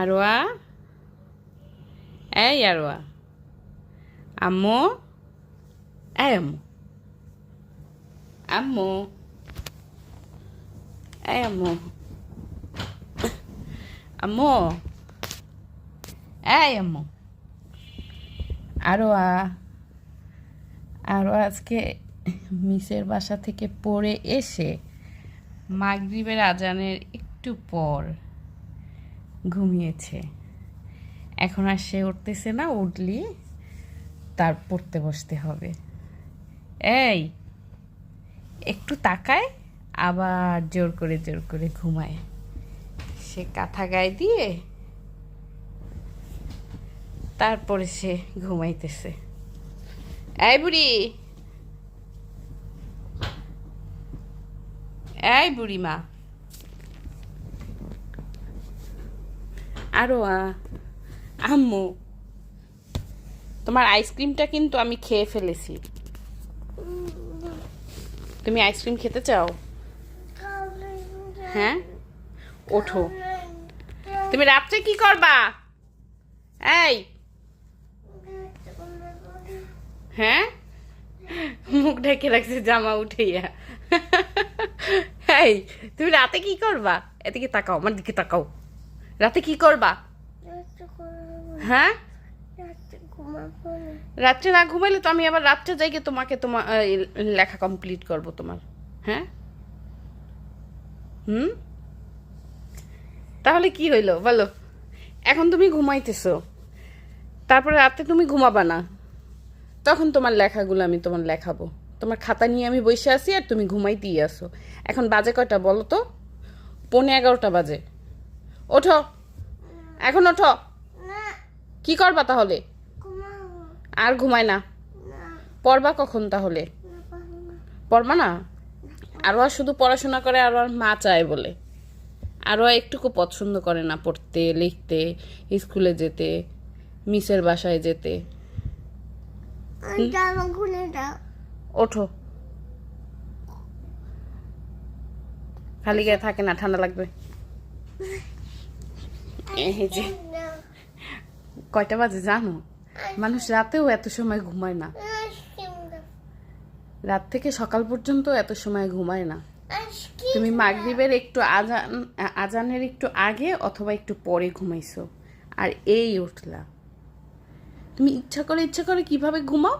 আরোয়া? এই আরোয়া। আম্মু? এই আম্মু। আম্মু। এই আম্মু। আম্মু। আম্মু। আরোয়া। আরও আজকে মিসের বাসা থেকে পড়ে এসে মাগরিবের আজানের একটু পর। ঘুমিয়েছে। এখন আর সে উঠতেছে না, উঠলি তার পড়তে বসতে হবে। এই, একটু তাকায়, আবার জোর করে জোর করে ঘুমায়। সে কাঁথা গায়ে দিয়ে তারপরে সে ঘুমাইতেছে। এই বুড়ি! এই বুড়ি মা! আরও আ, আম্মু তোমার আইসক্রিমটা কিন্তু আমি খেয়ে ফেলেছি। তুমি আইসক্রিম খেতে চাও? হ্যাঁ? ওঠো। তুমি রাত্রে কি করবা? এই! হ্যাঁ? মুখ ঢেকে রাখছে জামা উঠাইয়া। এই তুমি রাতে কি করবা? এদিকে তাকাও আমার দিকে তাকাও। রাতে কি করবা? হ্যাঁ? রাত্রে না। ঘুমাইলে তো আমি আবার রাত্রে যাইকে তোমাকে তোমার লেখা কমপ্লিট করব তোমার। হ্যাঁ? হুম? তাহলে কি হইল? বলো। এখন তুমি ঘুমাইতেছো। তারপরে রাতে তুমি ঘুমাবা না। তখন তোমার লেখাগুলো আমি তোমার লেখাবো। তোমার খাতা নিয়ে আমি বসে আছি আর তুমি ঘুমাইতেই আসো এখন বাজে কয়টা বলো তো? পৌনে এগারোটা বাজে। ওঠো। এখন ওঠো। কি করবা তাহলে? আর ঘুমায় না। পড়বা কখন তাহলে? পড়বা না। আরও আর শুধু পড়াশোনা করে আরও আর মা চায় বলে। আরও একটুকু পছন্দ করে না পড়তে লিখতে স্কুলে যেতে মিসের বাসায় যেতে। ওঠো। খালি গায়ে থাকে না ঠান্ডা লাগবে। এই যে কয়টা বাজে জানো মানুষ রাতেও এত সময় ঘুমায় না রাত থেকে সকাল পর্যন্ত এত সময় ঘুমায় না তুমি মাগরিবের একটু আজান আজানের একটু আগে অথবা একটু পরে ঘুমাইছো। আর এই উঠলা। তুমি ইচ্ছা করে ইচ্ছা করে কীভাবে ঘুমাও?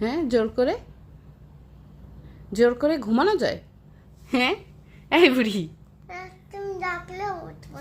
হ্যাঁ জোর করে? জোর করে ঘুমানো যায়? হ্যাঁ? এই বুড়ি।